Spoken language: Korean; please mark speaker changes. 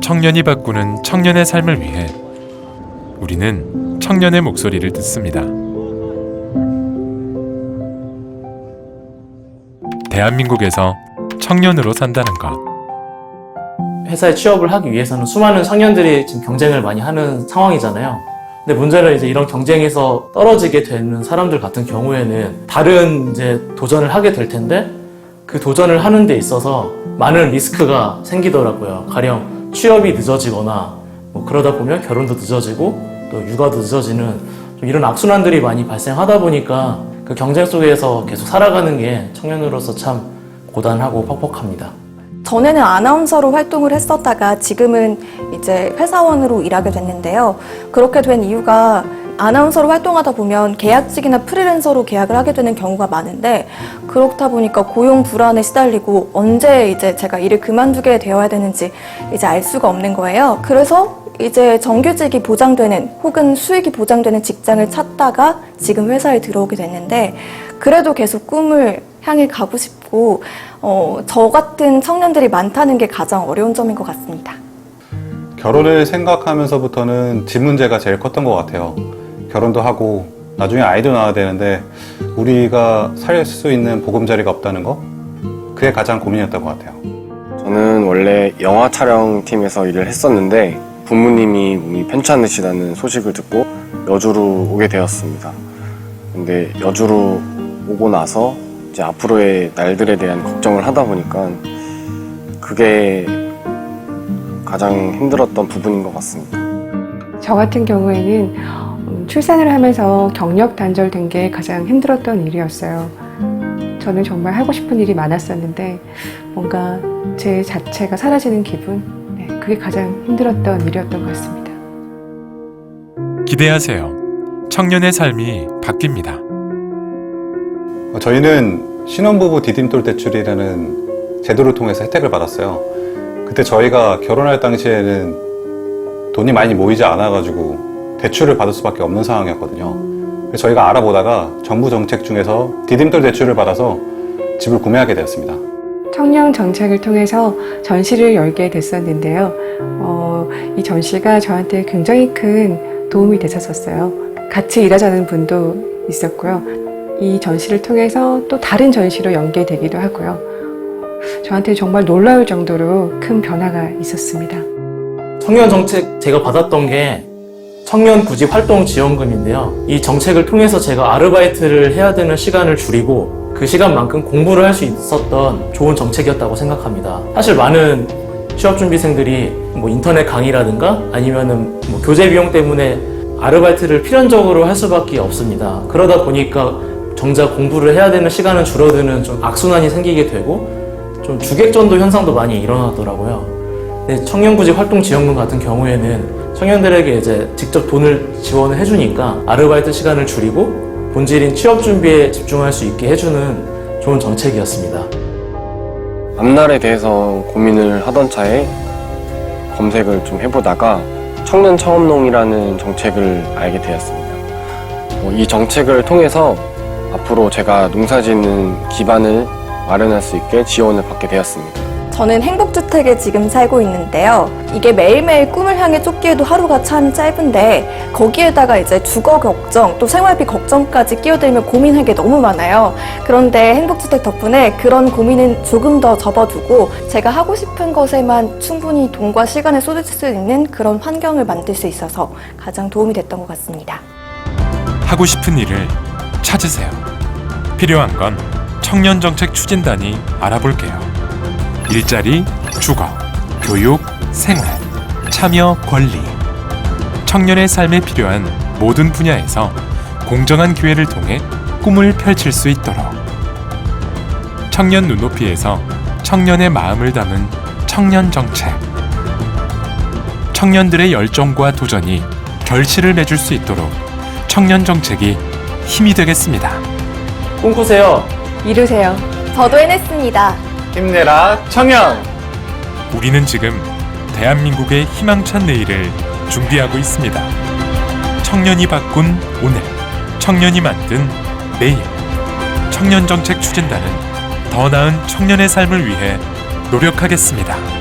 Speaker 1: 청년이 바꾸는 청년의 삶을 위해 우리는 청년의 목소리를 듣습니다. 대한민국에서 청년으로 산다는 것.
Speaker 2: 회사에 취업을 하기 위해서는 수많은 청년들이 지금 경쟁을 많이 하는 상황이잖아요. 근데 문제는 이제 이런 경쟁에서 떨어지게 되는 사람들 같은 경우에는 다른 이제 도전을 하게 될 텐데 그 도전을 하는 데 있어서 많은 리스크가 생기더라고요. 가령 취업이 늦어지거나 뭐 그러다 보면 결혼도 늦어지고 또 육아도 늦어지는 좀 이런 악순환들이 많이 발생하다 보니까 그 경쟁 속에서 계속 살아가는 게 청년으로서 참 고단하고 퍽퍽합니다.
Speaker 3: 전에는 아나운서로 활동을 했었다가 지금은 이제 회사원으로 일하게 됐는데요. 그렇게 된 이유가 아나운서로 활동하다 보면 계약직이나 프리랜서로 계약을 하게 되는 경우가 많은데 그렇다 보니까 고용 불안에 시달리고 언제 이제 제가 일을 그만두게 되어야 되는지 이제 알 수가 없는 거예요. 그래서 이제 정규직이 보장되는 혹은 수익이 보장되는 직장을 찾다가 지금 회사에 들어오게 됐는데 그래도 계속 꿈을 향해 가고 싶고 어, 저 같은 청년들이 많다는 게 가장 어려운 점인 것 같습니다.
Speaker 4: 결혼을 생각하면서부터는 집 문제가 제일 컸던 것 같아요. 결혼도 하고 나중에 아이도 낳아야 되는데 우리가 살 수 있는 보금자리가 없다는 거? 그게 가장 고민이었던 것 같아요.
Speaker 5: 저는 원래 영화 촬영팀에서 일을 했었는데 부모님이 몸이 편찮으시다는 소식을 듣고 여주로 오게 되었습니다. 근데 여주로 오고 나서 이제 앞으로의 날들에 대한 걱정을 하다 보니까 그게 가장 힘들었던 부분인 것 같습니다.
Speaker 6: 저 같은 경우에는 음, 출산을 하면서 경력 단절된 게 가장 힘들었던 일이었어요. 저는 정말 하고 싶은 일이 많았었는데 뭔가 제 자체가 사라지는 기분, 네, 그게 가장 힘들었던 일이었던 것 같습니다.
Speaker 1: 기대하세요. 청년의 삶이 바뀝니다.
Speaker 4: 어, 저희는 신혼부부 디딤돌 대출이라는 제도를 통해서 혜택을 받았어요. 그때 저희가 결혼할 당시에는 돈이 많이 모이지 않아가지고 대출을 받을 수밖에 없는 상황이었거든요. 그래서 저희가 알아보다가 정부 정책 중에서 디딤돌 대출을 받아서 집을 구매하게 되었습니다.
Speaker 6: 청년 정책을 통해서 전시를 열게 됐었는데요. 어, 이 전시가 저한테 굉장히 큰 도움이 됐었어요. 같이 일하자는 분도 있었고요. 이 전시를 통해서 또 다른 전시로 연계되기도 하고요. 저한테 정말 놀라울 정도로 큰 변화가 있었습니다.
Speaker 2: 청년 정책 제가 받았던 게 청년 구직 활동 지원금인데요. 이 정책을 통해서 제가 아르바이트를 해야 되는 시간을 줄이고 그 시간만큼 공부를 할 수 있었던 좋은 정책이었다고 생각합니다. 사실 많은 취업 준비생들이 뭐 인터넷 강의라든가 아니면은 뭐 교재 비용 때문에 아르바이트를 필연적으로 할 수밖에 없습니다. 그러다 보니까 정작 공부를 해야 되는 시간은 줄어드는 좀 악순환이 생기게 되고 좀 주객전도 현상도 많이 일어나더라고요. 근데 청년구직 활동지원금 같은 경우에는 청년들에게 이제 직접 돈을 지원을 해주니까 아르바이트 시간을 줄이고 본질인 취업 준비에 집중할 수 있게 해주는 좋은 정책이었습니다.
Speaker 5: 앞날에 대해서 고민을 하던 차에 검색을 좀 해보다가 청년 창업농이라는 정책을 알게 되었습니다. 어, 이 정책을 통해서 앞으로 제가 농사 짓는 기반을 마련할 수 있게 지원을 받게 되었습니다.
Speaker 3: 저는 행복주택에 지금 살고 있는데요. 이게 매일매일 꿈을 향해 쫓기에도 하루가 참 짧은데 거기에다가 이제 주거 걱정 또 생활비 걱정까지 끼어들면 고민할 게 너무 많아요. 그런데 행복주택 덕분에 그런 고민은 조금 더 접어두고 제가 하고 싶은 것에만 충분히 돈과 시간을 쏟을 수 있는 그런 환경을 만들 수 있어서 가장 도움이 됐던 것 같습니다.
Speaker 1: 하고 싶은 일을 찾으세요. 필요한 건 청년정책 추진단이 알아볼게요. 일자리, 주거, 교육, 생활, 참여 권리. 청년의 삶에 필요한 모든 분야에서 공정한 기회를 통해 꿈을 펼칠 수 있도록. 청년 눈높이에서 청년의 마음을 담은 청년 정책. 청년들의 열정과 도전이 결실을 맺을 수 있도록 청년 정책이 힘이 되겠습니다.
Speaker 2: 꿈꾸세요.
Speaker 6: 이루세요.
Speaker 3: 저도 해냈습니다.
Speaker 4: 힘내라 청년!
Speaker 1: 우리는 지금 대한민국의 희망찬 내일을 준비하고 있습니다. 청년이 바꾼 오늘, 청년이 만든 내일. 청년 정책 추진단은 더 나은 청년의 삶을 위해 노력하겠습니다.